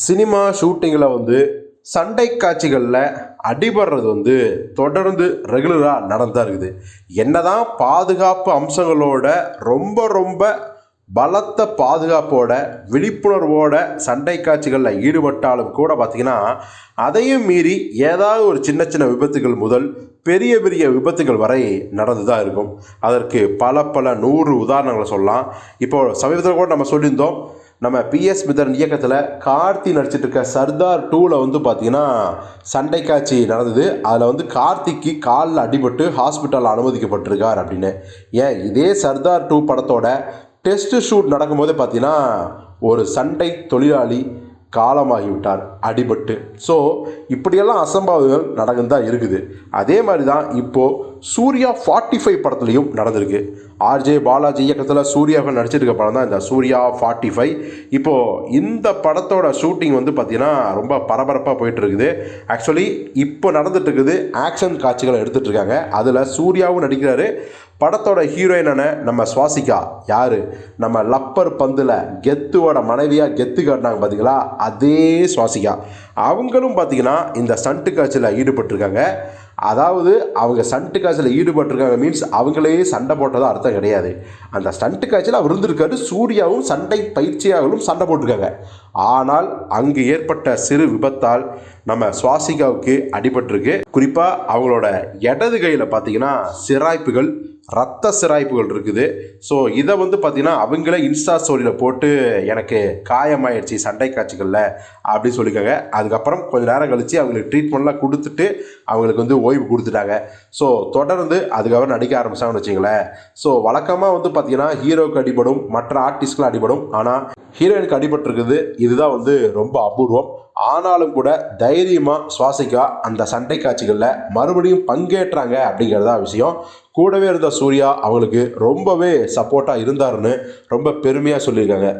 Cinema ஷூட்டிங்கில் வந்து சண்டை காட்சிகளில் அடிபடுறது வந்து தொடர்ந்து ரெகுலராக நடந்தா இருக்குது. என்னதான் பாதுகாப்பு அம்சங்களோட ரொம்ப ரொம்ப பலத்த பாதுகாப்போட விழிப்புணர்வோட சண்டை காட்சிகளில் ஈடுபட்டாலும் கூட பார்த்திங்கன்னா அதையும் மீறி ஏதாவது ஒரு சின்ன சின்ன விபத்துகள் முதல் பெரிய பெரிய விபத்துகள் வரை நடந்து தான் இருக்கும். அதற்கு பல பல நூறு உதாரணங்களை சொல்லலாம். இப்போ சமீபத்தில் கூட நம்ம சொல்லியிருந்தோம் நம்ம பிஎஸ் மிதரன் இயக்கத்தில் கார்த்தி நடிச்சிட்டு இருக்க சர்தார் டூவில் வந்து பார்த்தீங்கன்னா சண்டை காட்சி நடந்தது. அதில் வந்து கார்த்திக்கு காலில் அடிபட்டு ஹாஸ்பிட்டலில் அனுமதிக்கப்பட்டிருக்கார் அப்படின்னு. ஏன்? இதே சர்தார் டூ படத்தோட டெஸ்ட் ஷூட் நடக்கும்போதே பார்த்தீங்கன்னா ஒரு சண்டை தொழிலாளி காலமாகிவிட்டார் அடிபட்டு. ஸோ இப்படியெல்லாம் அசம்பாவிதங்கள் நடந்து தான் இருக்குது. அதே மாதிரி தான் இப்போது சூர்யா ஃபார்ட்டி ஃபைவ் படத்துலையும் நடந்திருக்கு. ஆர்ஜே பாலாஜி இயக்கத்தில் சூர்யாவை நடிச்சிருக்க படம் தான் இந்த சூர்யா ஃபார்ட்டி ஃபைவ் இப்போது இந்த படத்தோட ஷூட்டிங் வந்து பார்த்திங்கன்னா ரொம்ப பரபரப்பாக போயிட்டு இருக்குது ஆக்சுவலி இப்போ நடந்துட்டுருக்குது ஆக்ஷன் காட்சிகளை எடுத்துகிட்டு இருக்காங்க அதில் சூர்யாவும் நடிக்கிறாரு. படத்தோட ஹீரோயினான நம்ம சுவாசிகா யார்? நம்ம லப்பர் பந்தில் கெத்துவோட மனைவியாக கெத்து காட்டினாங்க பார்த்தீங்களா அதே சுவாசிகா. அவங்களும் பார்த்தீங்கன்னா இந்த ஸ்டண்ட்டு காட்சியில் ஈடுபட்டிருக்காங்க. அதாவது அவங்க ஸ்டண்ட்டு காட்சியில் ஈடுபட்டிருக்காங்க மீன்ஸ் அவங்களே சண்டை போட்டதா அர்த்தம் கிடையாது. அந்த ஸ்டண்ட்டு காட்சியில் அவர் இருந்திருக்காரு சூர்யாவும் சண்டை பயிற்சியாகவும் சண்டை போட்டிருக்காங்க. ஆனால் அங்கு ஏற்பட்ட சிறு விபத்தால் நம்ம சுவாசிகாவுக்கு அடிபட்டிருக்கு. குறிப்பாக அவங்களோட இடது கையில் பார்த்தீங்கன்னா சிராய்ப்புகள் ரத்த சிராய்ப்புகள் இருக்குது. ஸோ இதை வந்து பார்த்தீங்கன்னா அவங்களே இன்ஸ்டா ஸ்டோரியில் போட்டு எனக்கு காயமாயிடுச்சு சண்டை காட்சிகளில் அப்படின்னு சொல்லியிருக்காங்க. அதுக்கப்புறம் கொஞ்ச நேரம் கழித்து அவங்களுக்கு ட்ரீட்மெண்ட்லாம் கொடுத்துட்டு அவங்களுக்கு வந்து ஓய்வு கொடுத்துட்டாங்க. ஸோ தொடர்ந்து அதுக்கப்புறம் நடிக்க ஆரம்பிச்சாங்கன்னு வச்சுங்களேன் ஸோ வழக்கமாக வந்து பார்த்திங்கன்னா ஹீரோக்கு அடிபடும் மற்ற ஆர்டிஸ்ட்களும் அடிபடும். ஆனால் ஹீரோயினுக்கு அடிபட்டிருக்குது இதுதான் வந்து ரொம்ப அபூர்வம். ஆனாலும் கூட தைரியமாக சுவாசிக்கா அந்த சண்டை காட்சிகளில் மறுபடியும் பங்கேற்றாங்க அப்படிங்கிறதா விஷயம். கூடவே இருந்த சூர்யா அவங்களுக்கு ரொம்பவே சப்போர்ட்டாக இருந்தாருன்னு ரொம்ப பெருமையாக சொல்லியிருக்காங்க.